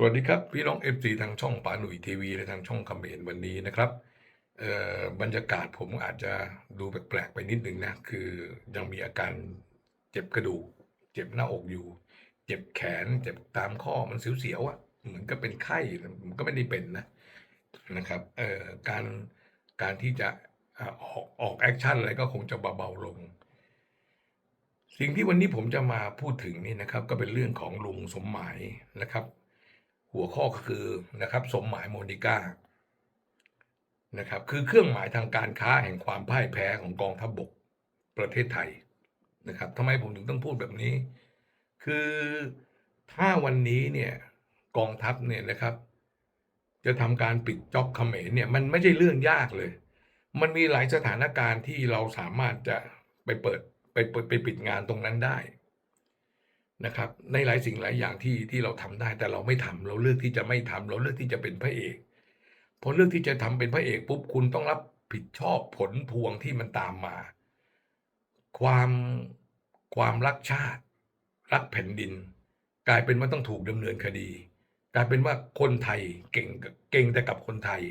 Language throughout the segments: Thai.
สวัสดีครับ พี่น้อง FC ทางช่องปาหนุ่ยทีวีและทางช่องคอมเมนต์วันนี้นะครับบรรยากาศผมอาจจะดูแปลกๆไปนิดนึงนะ คือยังมีอาการเจ็บกระดูก เจ็บหน้าอกอยู่ เจ็บแขน เจ็บตามข้อมันเสียวๆอะเหมือนก็เป็นไข้มันก็ไม่ได้เป็นนะนะครับการการที่จะออกออกแอคชั่นอะไรก็คงจะเบาๆลงสิ่งที่วันนี้ผมจะมาพูดถึงนี่นะครับ ก็เป็นเรื่องของลุงสมหมายนะครับ หัวข้อก็คือนะครับสมหมายโมนิก้านะครับคือเครื่องหมายทางการค้าแห่งความพ่ายแพ้ของกองทัพบบกประเทศไทยนะครับทำไมผมถึงต้องพูดแบบนี้ คือถ้าวันนี้เนี่ยกองทัพเนี่ยนะครับ จะทำการปิดจ็อบเขมรเนี่ยมันไม่ใช่เรื่องยากเลย มันมีหลายสถานการณ์ที่เราสามารถจะไปเปิดไปเปิดไปปิดงานตรงนั้นได้ นะครับในหลายสิ่งหลายอย่างที่ที่เราทำได้ แต่เราไม่ทำเราเลือกที่จะไม่ทำเราเลือกที่จะเป็นพระเอกพอเลือกที่จะทำเป็นพระเอกปุ๊บคุณต้องรับผิดชอบผลพวงที่มันตามมา ความความรักชาติ รักแผ่นดิน กลายเป็นว่าต้องถูกดำเนินคดี กลายเป็นว่าคนไทยเก่งเก่งแต่กับคนไทย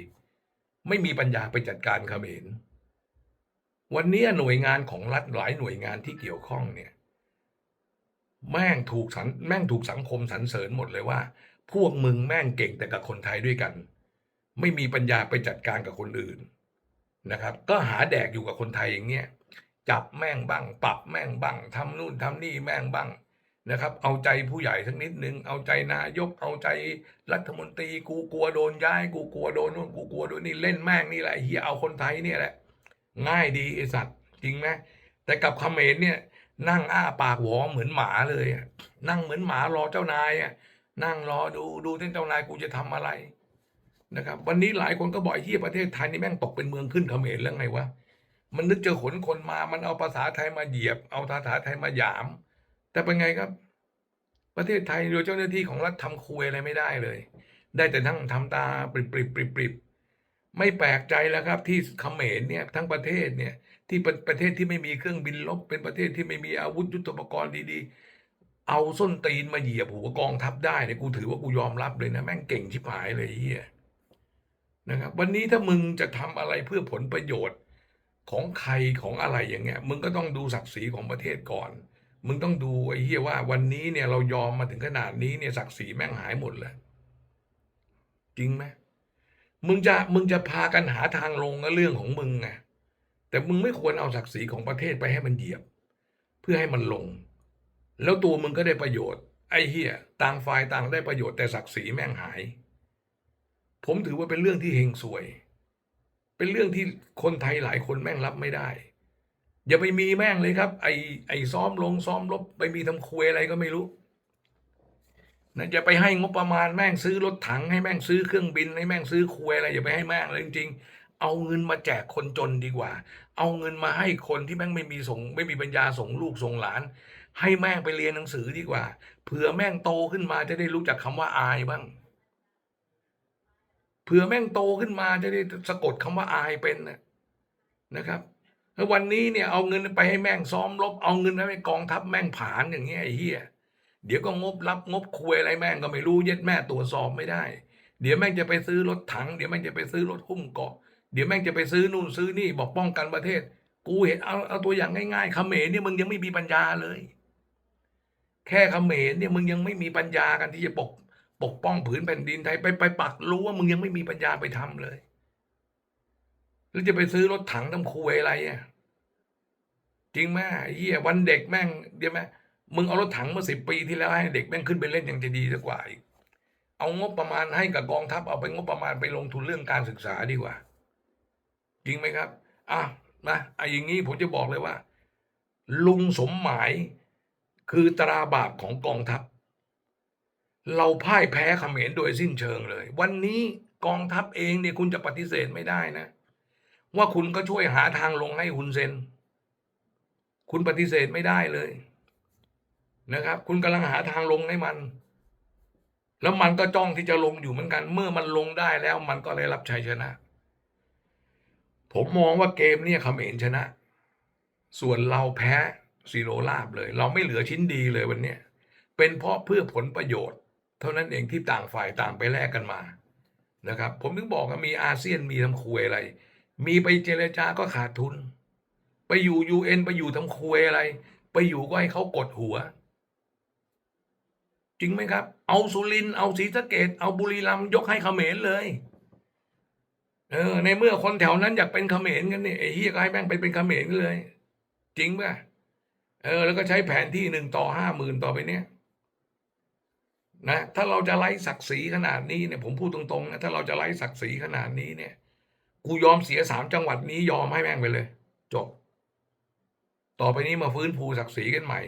ไม่มีปัญญาไปจัดการเขมรวันนี้หน่วยงานของรัฐหลายหน่วยงานที่เกี่ยวข้องเนี่ย แม่งถูกสันแม่งถูกสังคมสรรเสริญหมดเลยว่า พวกมึงแม่งเก่งแต่กับคนไทยด้วยกัน ไม่มีปัญญาไปจัดการกับคนอื่นนะครับ ก็หาแดกอยู่กับคนไทยอย่างเงี้ยจับแม่งบ้าง ปรับแม่งบ้างทำนู่นทำนี่แม่งบ้างนะครับ เอาใจผู้ใหญ่สักนิดนึง เอาใจนายก เอาใจรัฐมนตรีกูกลัวโดนย้าย กูกลัวโดนนู่นกูกลัวโดนนี่เล่นแม่งนี่แหละเฮียเอาคนไทยเนี่ยแหละ ง่ายดีไอสัตว์จริงไหมแต่กับเขมรเนี่ย นั่งอ้าปากหวอเหมือนหมาเลยนั่งเหมือนหมารอเจ้านายอะนั่งรอดูดูที่เจ้านายกูจะทำอะไรนะครับ วันนี้หลายคนก็บอกไอ้ที่ประเทศไทยนี่แม่งตกเป็นเมืองขึ้นเขมรแล้วไงวะมันนึกจะขนคนมา มันเอาภาษาไทยมาเหยียบ เอาภาษาไทยมาหยาม แต่เป็นไงครับ ประเทศไทยโดยเจ้าหน้าที่ของรัฐทำคุยอะไรไม่ได้เลย ได้แต่ทั้งทำตาปริบปริบปริบปริบ ไม่แปลกใจแล้วครับที่เขมรเนี่ยทั้งประเทศเนี่ยที่เป็นประเทศที่ไม่มีเครื่องบินรบเป็นประเทศที่ไม่มีอาวุธยุทโธปกรณ์ดีๆ เอาส้นตีนมาเหยียบหัวกองทัพได้เนี่ยกูถือว่ากูยอมรับเลยนะแม่งเก่งชิบหายเลยเฮียนะครับวันนี้ถ้ามึงจะทำอะไรเพื่อผลประโยชน์ของใครของอะไรอย่างเงี้ย มึงก็ต้องดูศักดิ์ศรีของประเทศก่อน มึงต้องดูไอ้เฮียว่าวันนี้เนี่ยเรายอมมาถึงขนาดนี้เนี่ยศักดิ์ศรีแม่งหายหมดเลยจริงไหม มึงจะมึงจะพากันหาทางลงก็เรื่องของมึงไงแต่มึงไม่ควรเอาศักดิ์ศรีของประเทศไปให้มันเหยียบ เพื่อให้มันลง แล้วตัวมึงก็ได้ประโยชน์ ไอ้เหี้ยต่างฝ่ายต่างได้ประโยชน์แต่ศักดิ์ศรีแม่งหาย ผมถือว่าเป็นเรื่องที่เฮงสวย เป็นเรื่องที่คนไทยหลายคนแม่งรับไม่ได้ อย่าไปมีแม่งเลยครับ ไอ้ไอ้ซ้อมลงซ้อมลบไปมีทำคุยอะไรก็ไม่รู้ นะอย่าไปให้งบประมาณแม่งซื้อรถถังให้แม่งซื้อเครื่องบินให้แม่งซื้อคุยอะไรอย่าไปให้แม่งเลยจริงๆ เอาเงินมาแจกคนจนดีกว่า เอาเงินมาให้คนที่แม่งไม่มีส่งไม่มีปัญญาส่งลูกส่งหลาน ให้แม่งไปเรียนหนังสือดีกว่า เผื่อแม่งโตขึ้นมาจะได้รู้จักคำว่าอายบ้าง เผื่อแม่งโตขึ้นมาจะได้สะกดคำว่าอายเป็นนะครับแล้ววันนี้เนี่ยเอาเงินไปให้แม่งซ้อมรบเอาเงินไปให้กองทัพแม่งผานอย่างเงี้ยไอ้เหี้ย เดี๋ยวก็งบรับงบคุยอะไรแม่งก็ไม่รู้เย็ดแม่ตรวจสอบไม่ได้ เดี๋ยวแม่งจะไปซื้อรถถัง เดี๋ยวแม่งจะไปซื้อรถหุ้มเกาะ เดี๋ยวแม่งจะไปซื้อนู่นซื้อนี่บอกป้องกันประเทศ กูเห็นเอาเอาตัวอย่างง่ายๆเขมรเนี่ยมึงยังไม่มีปัญญาเลย แค่เขมรเนี่ยมึงยังไม่มีปัญญากันที่จะปกปกป้องผืนแผ่นดินไทยไปไปปักรู้ว่ามึงยังไม่มีปัญญาไปทำเลยแล้วจะไปซื้อรถถังทำคุยอะไรอะจริงไหมเหี้ยวันเด็กแม่งเดี๋ยวไหม มึงเอารถถังเมื่อสิบปีที่แล้วให้เด็กแม่งขึ้นไปเล่นยังจะดีสักกว่าอีก เอางบประมาณให้กับกองทัพเอาไปงบประมาณไปลงทุนเรื่องการศึกษาดีกว่า จริงไหมครับ อะนะไอ้อย่างนี้ผมจะบอกเลยว่า ลุงสมหมายคือตราบาปของกองทัพ เราพ่ายแพ้เขมรโดยสิ้นเชิงเลย วันนี้กองทัพเองเนี่ยคุณจะปฏิเสธไม่ได้นะ ว่าคุณก็ช่วยหาทางลงให้คุณเซน คุณปฏิเสธไม่ได้เลย นะครับ คุณกำลังหาทางลงให้มัน แล้วมันก็จ้องที่จะลงอยู่เหมือนกัน เมื่อมันลงได้แล้วมันก็ได้รับชัยชนะ ผมมองว่าเกมเนี่ยเขมรชนะ ส่วนเราแพ้ซีโรลาบเลย เราไม่เหลือชิ้นดีเลยวันนี้เป็นเพราะเพื่อผลประโยชน์ เท่านั้นเองที่ต่างฝ่ายต่างไปแลกกันมานะครับ ผมถึงบอกว่ามีอาเซียนมีทำคุยอะไร มีไปเจรจาก็ขาดทุน ไปอยู่ยูเอ็นไปอยู่ทำคุยอะไร ไปอยู่ก็ให้เขากดหัว จริงไหมครับ เอาสุริน เอาศรีสะเกดเอาบุรีรัมย์ยกให้เขมรเลย เออ ในเมื่อคนแถวนั้นอยากเป็นเขมรกันเนี่ยไอ้เฮียก็ให้แม่งไปเป็นเขมรกันเลย จริงป่ะเออ แล้วก็ใช้แผนที่หนึ่งต่อห้าหมื่นต่อไปเนี้ยนะถ้าเราจะไล่ศักดิ์ศรีขนาดนี้เนี่ยผมพูดตรงๆนะถ้าเราจะไล่ศักดิ์ศรีขนาดนี้เนี่ย กูยอมเสียสามจังหวัดนี้ยอมให้แม่งไปเลย จบ ต่อไปนี้มาฟื้นฟูศักดิ์ศรีกันใหม่